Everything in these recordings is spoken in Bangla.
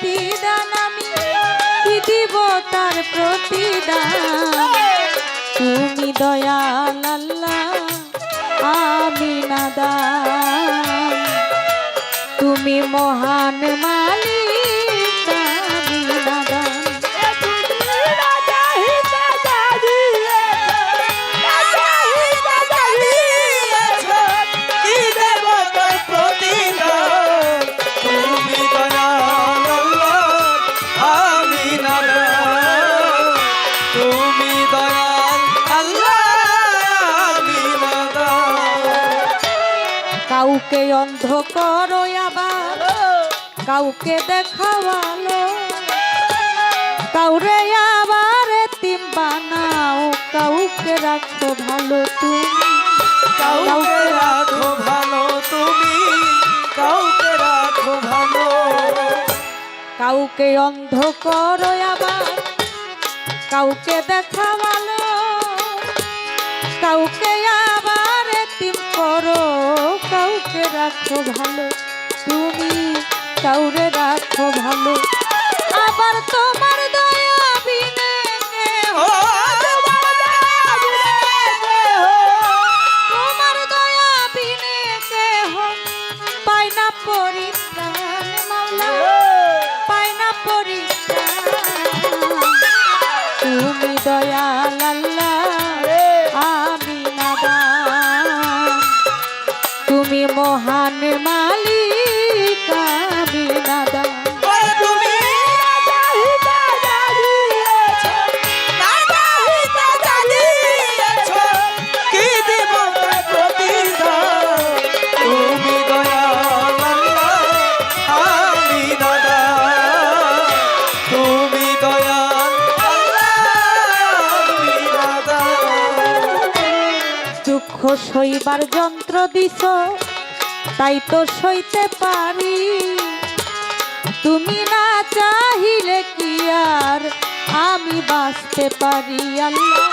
প্রতিদান আমি দিব তার প্রতিদান? তুমি দয়াল আল্লাহ আমি নাদা তুমি মহান মালিক কাউকে অন্ধ করো আবার কাউকে দেখাওয়ালো। কাউরে আবার তিম বানাও কাউকে রাখো ভালো তুমি। কাউকে রাখো ভালো তুমি কাউকে রাখো ভালো। কাউকে অন্ধ করো আবার কাউকে দেখাওয়ালো। রাখো ভালো। তুমি কাউরে রাখো ভালো। আবার তোমার দয়া বিনে দয়া দয়া না তুমি দয়াল সইবার যন্ত্র দিছ তাই তো সইতে পারি। তুমি না চাহিলে কি আর আমি বাঁচতে পারি আল্লাহ।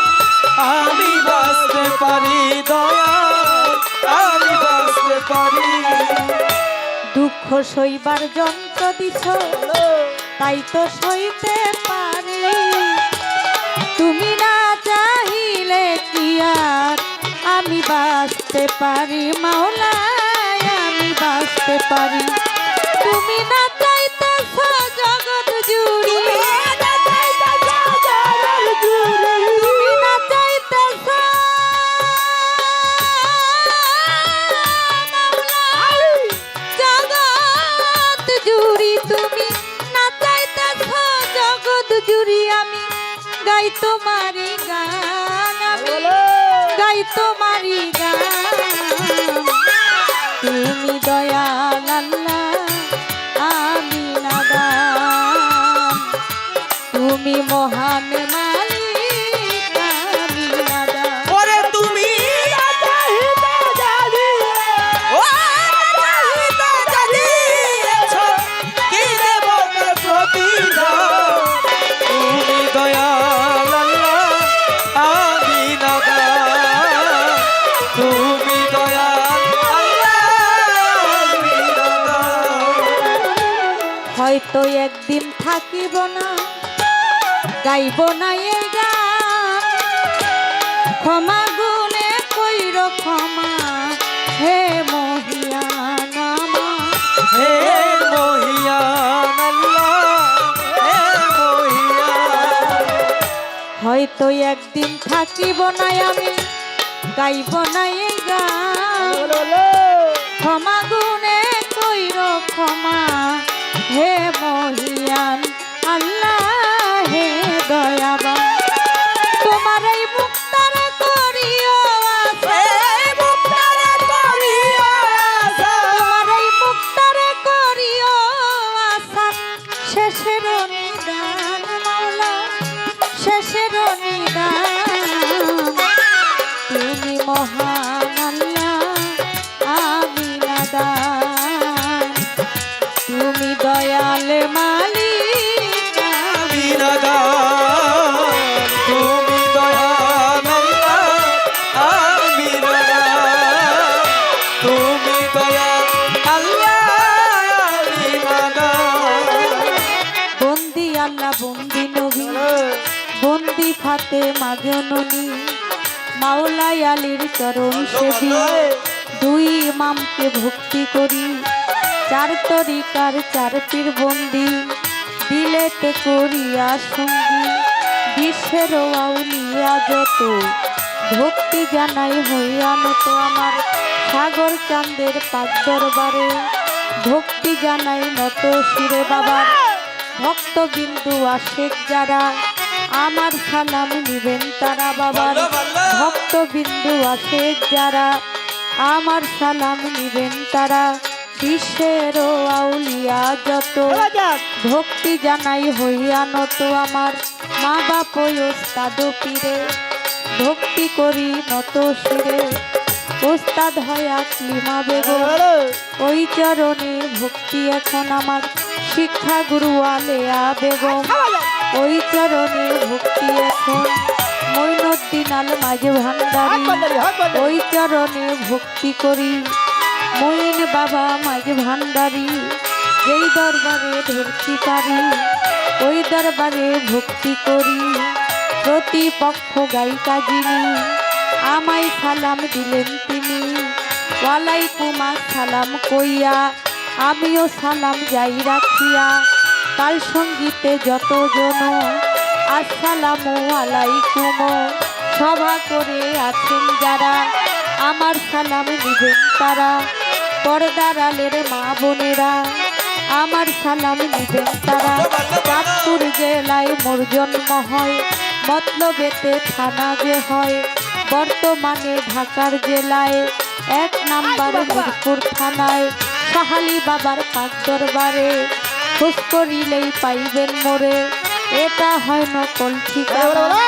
আমি বাঁচতে পারি আমি বাঁচতে পারি। দুঃখ সইবার যন্ত্র দিছ তাই তো সইতে পারি। আমি বাঁচতে পারি মাওলায় আমি বাঁচতে পারি। তুমি না চাইতেছ জগৎ জুড়ি। তুমি না চাইতেছ জগৎ জুড়ি। তুমি না জগৎ জুড়ি আমি। গাই তোমারি গাই তোমারি তুমি দয়াল আল্লাহ আমি নাদান। তুমি মহান হয়তো একদিন থাকিব না গাইব না এই গান ক্ষমা গুণে কইর ক্ষমা হে মহিয়ান। হে মহিয়ান হে মহিয়ান। হয়তো একদিন থাকিব না আমি গাইব না এই ফাতে মাজননী মাওলাই আলীর চরণ সেবী দুই ইমামকে ভক্তি করি, চার তরিকার চার পীর বন্দি। দিলেতে করিয়া সঙ্গী, বিশ্বের আউলিয়া যত। ভক্তি জানাই হইয়া নত আমার সাগর চাঁদের পাক ভক্তি জানাই নত শিরে বাবার। ভক্তবিন্দু আশেক যারা আমার সালাম নিবেন তারা বাবার ভক্তবিন্দু আছে যারা। আমার সালাম নিবেন তারা। বিশ্বের আউলিয়া যত। ভক্তি জানাই হইয়া নত আমার। মা বাপ ওস্তাদ পীরে। ভক্তি করি নত শিরে। ওস্তাদ হয় আকলিমা বেগম ওই চরণে ভক্তি এখন আমার। শিক্ষা গুরু আলেয়া বেগম যাক ওই চরণে ভক্তি এখন। মৈনুদ্দিন আল মাঝে ভান্ডারী ওই চরণে ভক্তি করি। মইন বাবা মাঝ ভান্ডারি যেই দরবারে ধরতে পারি ওই দরবারে ভক্তি করি। প্রতিপক্ষ গায়িকা যিনি আমায় সালাম দিলেন তিনি। ওয়ালাইকুম সালাম কইয়া আমিও সালাম যাই রাখিয়া। কাল সঙ্গীতে যতজন আসসালামু আলাইকুম সভা করে আছেন যারা আমার সালাম নিবেন তারা পর্দার আলের মা বোনেরা আমার সালাম নিবেন তারা। চাঁদপুর জেলায় মোর জন্ম হয় মতলবেতে থানা যে হয় বর্তমানে ঢাকার জেলায় এক নাম্বার মিরপুর থানায় সাহালি বাবার পাক দরবারে। খোঁজ করিলেই পাইবেন মোরে। এটা হয় নকল ঠিকানা।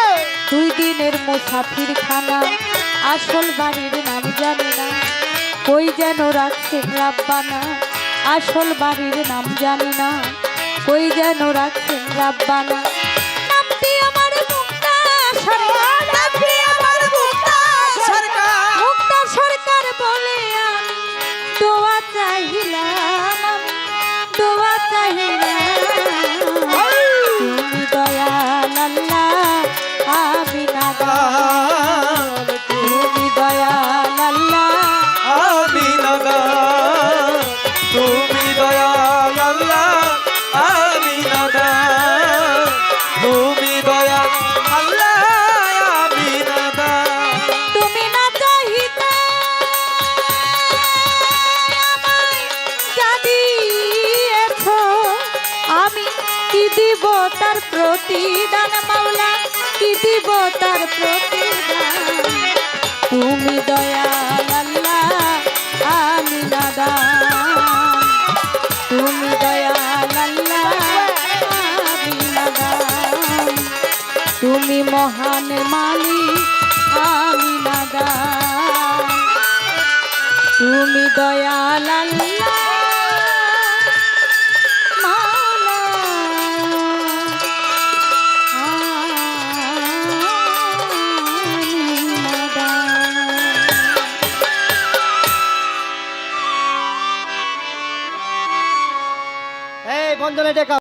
দুই দিনের মুসাফির খানা। আসল বাড়ির নাম জানি না। কই যেন রাখছেন রাব্বানা। আসল বাড়ির নাম জানি না। কই যেন রাখছে রাব্বানা। সরকার বলে প্রতিদান মাওলা, কি দিব তার প্রতিদান? তুমি দয়াল আল্লাহ, আমি নাদান। তুমি দয়াল আল্লাহ, আমি নাদান। তুমি মহান মালিক, আমি নাদান। তুমি দয়াল আল্লাহ